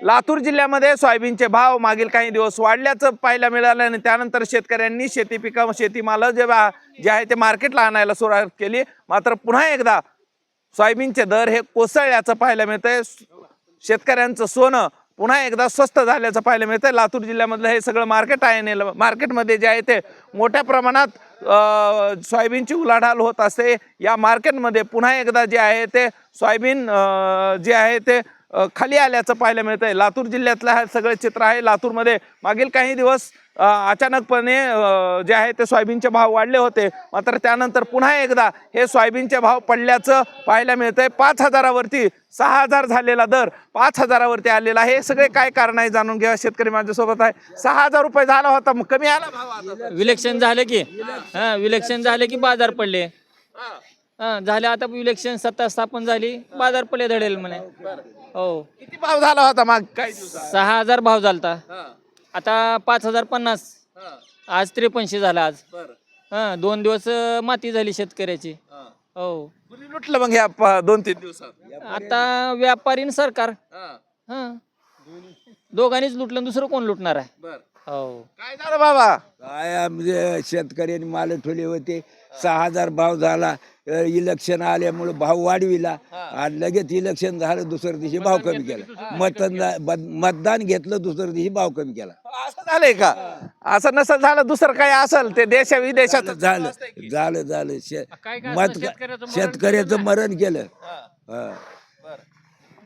लातूर जिल्ह्यामध्ये सोयाबीनचे भाव मागील काही दिवस वाढल्याचं पाहायला मिळालं आणि त्यानंतर शेतकऱ्यांनी शेती पिकं शेतीमाल जे जे आहे ते मार्केटला आणायला सुरुवात केली. मात्र पुन्हा एकदा सोयाबीनचे दर हे कोसळल्याचं पाहायला मिळतंय. शेतकऱ्यांचं सोनं पुन्हा एकदा स्वस्त झाल्याचं पाहायला मिळतंय. लातूर जिल्ह्यामधलं हे सगळं मार्केट आहे मार्केटमध्ये जे आहे ते मोठ्या प्रमाणात सोयाबीनची उलाढाल होत असते. या मार्केटमध्ये पुन्हा एकदा जे आहे ते सोयाबीन जे आहे ते खाली आल्याचं पाहायला मिळतंय. लातूर जिल्ह्यातलं हे सगळं चित्र आहे. लातूरमध्ये मागील काही दिवस अचानकपणे जे आहे ते सोयाबीनचे भाव वाढले होते. मात्र त्यानंतर पुन्हा एकदा हे सोयाबीनचे भाव पडल्याचं पाहायला मिळतंय. पाच हजारावरती सहा हजार झालेला दर पाच हजारावरती आलेला आहे. हे सगळे काय कारण आहे जाणून घ्या. शेतकरी माझ्यासोबत आहे. सहा हजार रुपये झाला होता. मग कमी आला भाव आता. विलेक्शन झाले की हा विलेक्शन झाले की बाजार पडले. हा झाले आता विलेक्शन सत्ता स्थापन झाली. बाजार पडले धडेल म्हणे. हो. किती भाव झाला होता माग? दिवसात? सहा हजार भाव झालता. हा, आता पाच हजार पन्नास. हा, आज त्रेपन्नशे झाला आज. बरं, हा दोन दिवस माती झाली शेतकऱ्याची. हा. लुटलं मग ह्या प- दोन तीन दिवसात? आता व्यापारी आणि सरकार. हा, हा. दोघांनीच लुटलं आणि दुसरं कोण लुटणार आहे? बरं. हो. काय झालं बाबा? काय आमचे शेतकऱ्यांनी माल ठेवले होते. सहा हजार भाव झाला. इलेक्शन आल्यामुळे भाव वाढविला आणि लगेच इलेक्शन झालं दुसऱ्या दिवशी भाव कमी केला. मतदान मतदान घेतलं दुसऱ्या दिवशी भाव कमी केला. असं झालंय का? असं नसेल झालं दुसरं काही असेल? ते देशा विदेशात झालं झालं. झालं शे- मत शेतकऱ्याचं मरण केलं हा.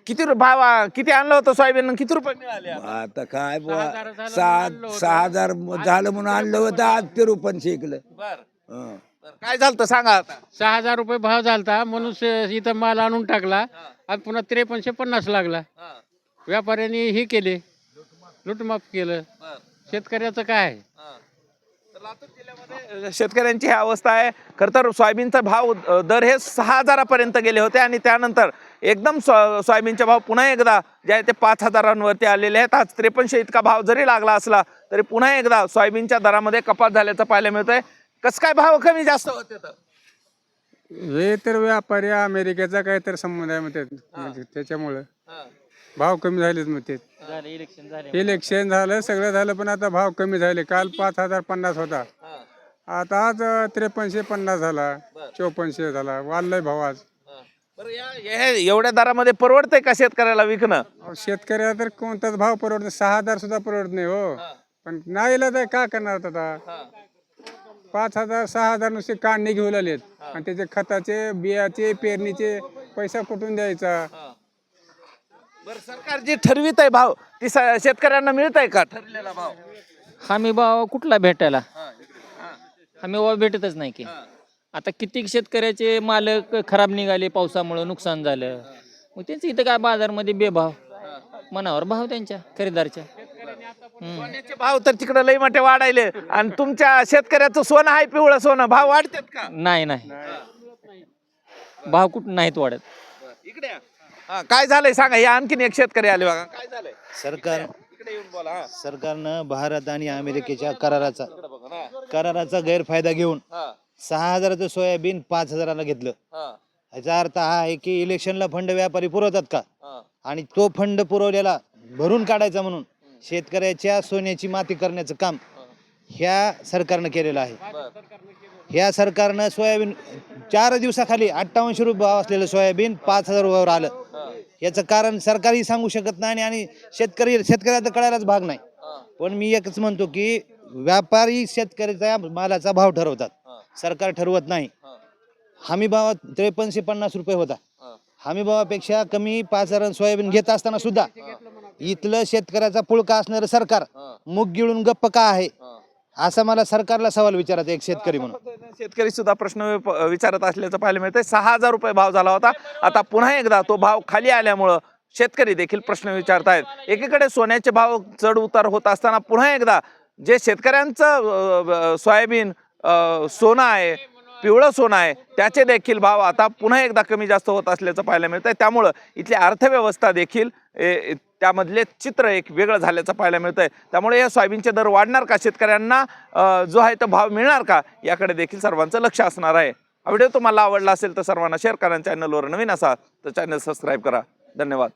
किती रु- भाव किती आणलं होतं सोयाबीन किती रुपये मिळाले आता? काय बुवा सहा सहा हजार झालं म्हणून आणलं होतं आज ते रुपये शेकलं. बर. हं. काय झालं सांगा आता. सहा हजार रुपये भाव झालता म्हणून इथं माल आणून टाकला. आणि पुन्हा त्रेपन्नशे पन्नास लागला. व्यापाऱ्यांनी हे केले. लुटमाप केलं. शेतकऱ्याचं काय? आहे? तर लातूर जिल्ह्यामध्ये शेतकऱ्यांची ही अवस्था आहे. खरं तर सोयाबीनचा भाव अ, दर हे सहा हजारापर्यंत गेले होते आणि त्यानंतर एकदम सो सोयाबीनचे भाव पुन्हा एकदा जे आहे ते पाच हजारांवरती आलेले आहेत आज त्रेपन्नशे इतका भाव जरी लागला असला तरी पुन्हा एकदा सोयाबीनच्या दरामध्ये कपात झाल्याचं पाहायला मिळतंय. कसं काय भाव कमी जास्त होते तर? हे तर व्यापारी अमेरिकेचा काहीतरी संबंध आहे म्हणते म्हणजे त्याच्यामुळं. भाव कमी झालेत म्हणते झाले इलेक्शन झाले. इलेक्शन झालं सगळं झालं पण आता भाव कमी झाले. काल पाच हजार पन्नास होता. आता आज त्रेपन्नशे पन्नास झाला चोपन्नशे झाला. वाढलाय भाव आज. बरं या हे एवढ्या दरामध्ये परवडतंय का शेतकऱ्याला विकणं? अहो, शेतकऱ्याला तर कोणताच भाव परवडत सहा हजार सुद्धा परवडत नाही हो. पण नाही तर का करणार आता? पाच हजार सहा हजार नुसते काढणे घेऊन आलेत. आणि त्याचे खताचे बियाचे पेरणीचे पैसा कुठून द्यायचा? बरं सरकार जे ठरवित आहे भाव ती स- शेतकऱ्यांना मिळत आहे का? ठरलेला भाव? हमी भाव कुठला भेटायला? हमी भाव भेटतच नाही की. आता कितीक शेतकऱ्याचे मालक खराब निघाले पावसामुळे नुकसान झालं. मग त्यांचं इथं काय बाजारमध्ये बेभाव? मनावर भाव त्यांच्या खरेदीदारच्या. हम्म. सोन्याचे भाव तर तिकडे लई मोठे वाढायले. आणि तुमच्या शेतकऱ्याचं सोनं आहे पिवळं सोनं. भाव वाढतात का? नाही नाही. भाव कुठं नाहीत वाढत. इकडे या. हा, काय झालंय सांगा या आणखीन एक शेतकरी आले बघा. काय झालंय? सरकार इकडे येऊन बोला हा. सरकारनं भारत आणि अमेरिकेच्या कराराचा कराराचा गैरफायदा घेऊन हा, सहा हजाराचं सोयाबीन पाच हजाराला घेतलं. हा, याचा अर्थ हा आहे की इलेक्शनला फंड व्यापारी पुरवतात का? हा. आणि तो फंड पुरवलेला भरून काढायचा म्हणून शेतकऱ्याच्या सोन्याची माती करण्याचं काम ह्या सरकारनं केलेलं आहे. ह्या सरकारनं सोयाबीन चार दिवसाखाली अठ्ठावनशे रुपये भाव असलेलं सोयाबीन पाच हजार रुपयावर आलं. याचं कारण सरकारही सांगू शकत नाही आणि शेतकरी शेतकऱ्याला तर कळायलाच भाग नाही. पण मी एकच म्हणतो की व्यापारी शेतकऱ्याचा मालाचा भाव ठरवतात. सरकार ठरवत नाही. हमी भावात त्रेपन्नशे पन्नास रुपये होता. हमी भावापेक्षा कमी पाच हजार सोयाबीन घेत असताना सुद्धा इथलं शेतकऱ्याचा पुळका असणारं सरकार मुग गिळून गप्प का आहे? असा मला सरकारला सवाल विचारायचा एक शेतकरी म्हणून. शेतकरी सुद्धा प्रश्न विचारत असल्याचं पाहायला मिळतंय. सहा हजार रुपये भाव झाला होता. आता पुन्हा एकदा तो भाव खाली आल्यामुळं शेतकरी देखील प्रश्न विचारतायत. एकीकडे सोन्याचे भाव चढ उतार होत असताना पुन्हा एकदा जे शेतकऱ्यांचं सोयाबीन सोनं आहे पिवळं सोनं आहे त्याचे देखील भाव आता पुन्हा एकदा कमी जास्त होत असल्याचं पाहायला मिळतंय. त्यामुळं इथली अर्थव्यवस्था देखील त्यामधले चित्र एक वेगळं झाल्याचं पाहायला मिळतं आहे त्यामुळे या सोयाबीनचे दर वाढणार का शेतकऱ्यांना? जो आहे तो भाव मिळणार का? याकडे देखील सर्वांचं लक्ष असणार आहे. हा व्हिडिओ तुम्हाला आवडला असेल तर सर्वांना शेअर करा चॅनलवर नवीन असा तर चॅनल सबस्क्राईब करा. धन्यवाद.